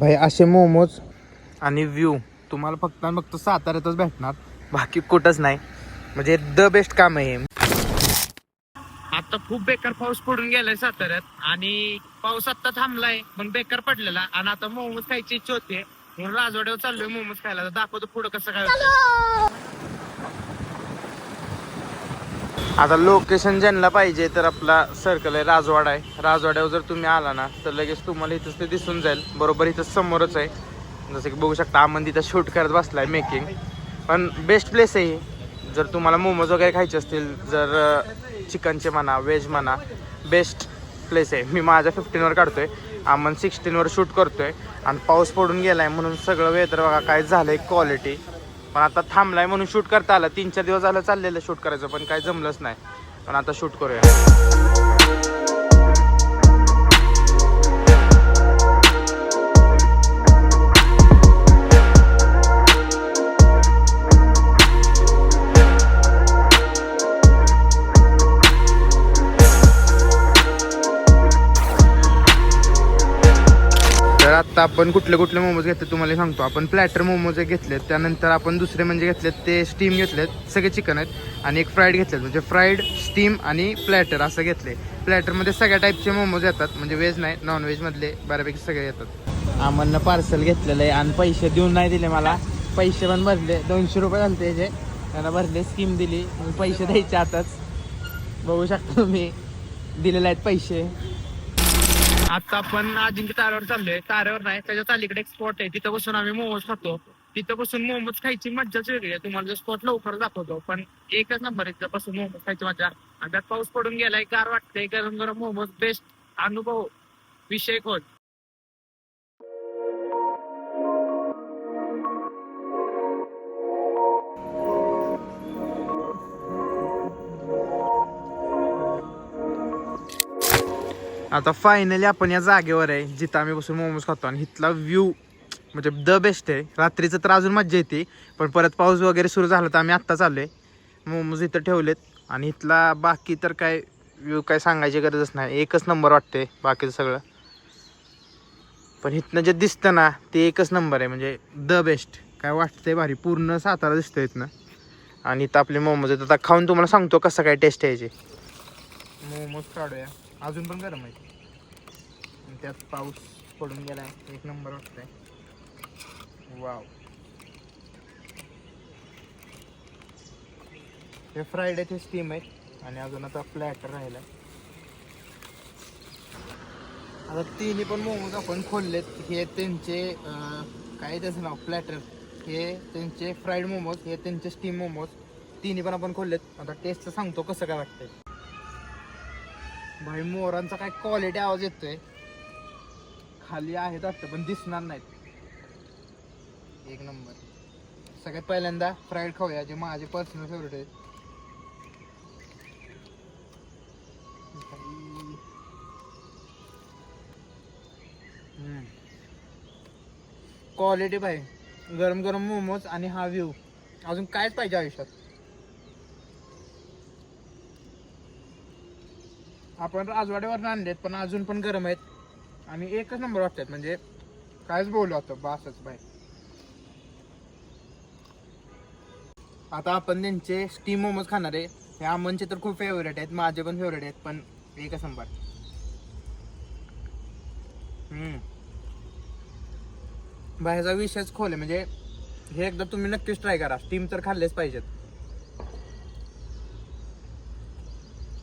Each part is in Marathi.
भाई असे मोमोज आणि व्ह्यू तुम्हाला फक्त आणि फक्त साताऱ्यातच भेटणार. बाकी कुठंच नाही. म्हणजे द बेस्ट काम आहे. आता खूप बेकार पाऊस पडून गेलाय साताऱ्यात. आणि पाऊस आता थांबलाय पण बेकार पडलेला. आणि आता मोमोज खायची इच्छा होते म्हणून राजवाड्यावर चाललोय मोमोज खायला. तर दाखवतो पुढं कसं काय होतं. आता लोकेशन ज्यांना पाहिजे तर आपला सर्कल आहे राजवाडा आहे. राजवाड्यावर जर तुम्ही आला ना तर लगेच तुम्हाला इथंच ते दिसून जाईल. बरोबर इथं समोरच आहे. जसं की बघू शकता आमन तिथं शूट करत बसलाय मेकिंग पण बेस्ट प्लेस आहे जर तुम्हाला मोमोज वगैरे खायचे असतील जर चिकनचे म्हणा व्हेज म्हणा बेस्ट प्लेस आहे. मी माझ्या फिफ्टीनवर काढतोय. आमन सिक्स्टीनवर शूट करतोय. आणि पाऊस पडून गेला आहे म्हणून सगळं वेदर बघा काय झालं आहे क्वालिटी पण आता थांबलाय म्हणून शूट करता आलं. तीन चार दिवस झालं चाललेलं शूट करायचं पण काय जमलंच नाही. पण आता शूट करूया. आत्ता आता आपण कुठले कुठले मोमोज घेतले तुम्हाला सांगतो. आपण प्लॅटर मोमोज एक घेतलेत त्यानंतर आपण दुसरे म्हणजे घेतलेत ते स्टीम घेतलेत सगळे चिकन आहेत. आणि एक फ्राईड घेतलेत म्हणजे फ्राईड स्टीम आणि प्लॅटर असं घेतले. प्लॅटरमध्ये सगळ्या टाईपचे मोमोज येतात म्हणजे व्हेज नाही नॉन व्हेजमधले बऱ्यापैकी सगळे येतात. आम्हाला पार्सल घेतलेलं आहे आणि पैसे देऊन नाही दिले मला. पैसे पण भरले दोनशे रुपये झाले त्याचे त्यांना भरले स्कीम दिली. पैसे द्यायचे आताच. बघू शकता तुम्ही. दिलेले आहेत पैसे. आता आपण अजिंक्य ताऱ्यावर चाललोय. ताऱ्यावर नाही त्याच्या तालीकडे एक स्पॉट आहे. तिथं बसून आम्ही मोमोज खातो. तिथं बसून मोमोज खायची मज्जाच वेगळी आहे. तुम्हाला स्पॉट लवकर दाखवतो पण एकच नंबर आहे तिथं बसून मोमोज खायची मजा आणि त्यात पाऊस पडून गेलाय गार वाटतंय गरम गरम मोमोज बेस्ट अनुभव. विषय कोण आता फायनली आपण या जागेवर आहे जिथं आम्ही बसून मोमोज खातो आणि इथला व्ह्यू म्हणजे द बेस्ट आहे. रात्रीचं तर अजून मज्जा येते पण परत पाऊस वगैरे सुरू झाला तर आम्ही आत्ता आहे मोमोज इथं ठेवलेत आणि इथला बाकी तर काय व्ह्यू काय सांगायची गरजच नाही. एकच नंबर वाटते बाकीचं सगळं. पण इथनं जे दिसतं ना ते एकच नंबर आहे म्हणजे द बेस्ट काय वाटतंय भारी पूर्ण सातारा दिसतं इथनं. आणि इथं आपले मोमोज आहेत. आता खाऊन तुम्हाला सांगतो कसं काय टेस्ट यायचे मोमोज काढूया. अजून पण गरम आहे. त्यात पाऊस पडून गेलाय एक नंबर वाटतंय. वाव हे फ्रायडे ते स्टीम आहेत आणि अजून आता फ्लॅटर राहिला आता तिन्ही पण मोमोज आपण खोललेत. हे त्यांचे काय त्याचं नाव? फ्लॅटर हे त्यांचे फ्राईड मोमोज हे त्यांचे स्टीम मोमोज तिन्ही पण आपण खोललेत. आता टेस्टचं सांगतो कसं काय वाटतंय. भाई मोरांचा काय क्वालिटी आवाज येतोय. खाली आहेत वाटतं पण दिसणार नाहीत. एक नंबर. सगळ्यात पहिल्यांदा फ्राईड खाऊया जे माझे पर्सनल फेवरेट आहेत. क्वालिटी भाई गरम गरम मोमोज आणि हा व्ह्यू अजून कायच पाहिजे आयुष्यात? आपण राजवाड्यावर आणलेत पण अजून पण गरम आहेत. आणि एकच नंबर वाटतात म्हणजे कायच बोलू आता बासच बाय आता आपण त्यांचे स्टीम मोमोज खाणार आहे. हे अमनचे तर खूप फेवरेट आहेत माझे पण फेवरेट आहेत पण एकच नंबर हम्म. बाहेरचा विषयच खोल आहे म्हणजे हे एकदा तुम्ही नक्कीच ट्राय करा. स्टीम तर खाल्लेच पाहिजेत.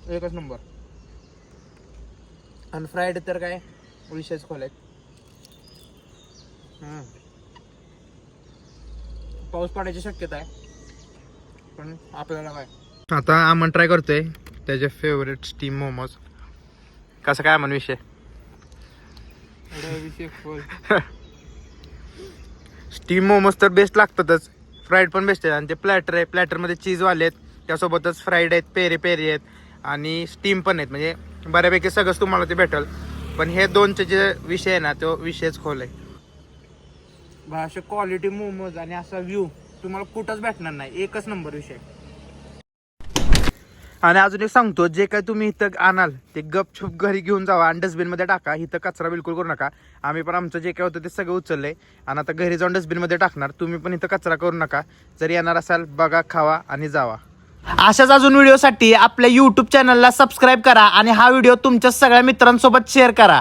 एकच नंबर आणि फ्रायड तर काय? विषयच खोल आहेत. पाऊस पडायची शक्यता आहे. पण आपल्याला काय? आता आमन ट्राय करतोय. त्याचे फेवरेट स्टीम मोमोज कसं काय आमन विषय? स्टीम मोमोज तर बेस्ट लागतातच. फ्राईड पण बेस्ट आहे आणि ते प्लॅटर आहे. प्लॅटरमध्ये चीजवाले आहेत. त्यासोबतच फ्राईड आहेत पेरी पेरी आहेत. आणि स्टीम पण आहेत. म्हणजे बऱ्यापैकी सगळंच तुम्हाला ते भेटेल. पण हे दोनचे जे विषय आहे ना तो विषयच खोल आहे. असे क्वालिटी मोमोज आणि असा व्ह्यू तुम्हाला कुठंच भेटणार नाही. एकच नंबर विषय. आणि अजून एक सांगतो जे काय तुम्ही इथं आणाल ते गपछूप घरी घेऊन जावा आणि डस्टबिनमध्ये टाका. इथं कचरा बिलकुल करू नका. आम्ही पण आमचं जे काय होतं ते सगळं उचललंय. आणि आता घरी जाऊन डस्टबिनमध्ये टाकणार. तुम्ही पण इथं कचरा करू नका. जर येणार असाल बघा खावा आणि जावा. अशाच अजून व्हिडिओसाठी आपल्या यूट्यूब चॅनलला सबस्क्राईब करा आणि हा व्हिडिओ तुमच्या सगळ्या मित्रांसोबत शेअर करा.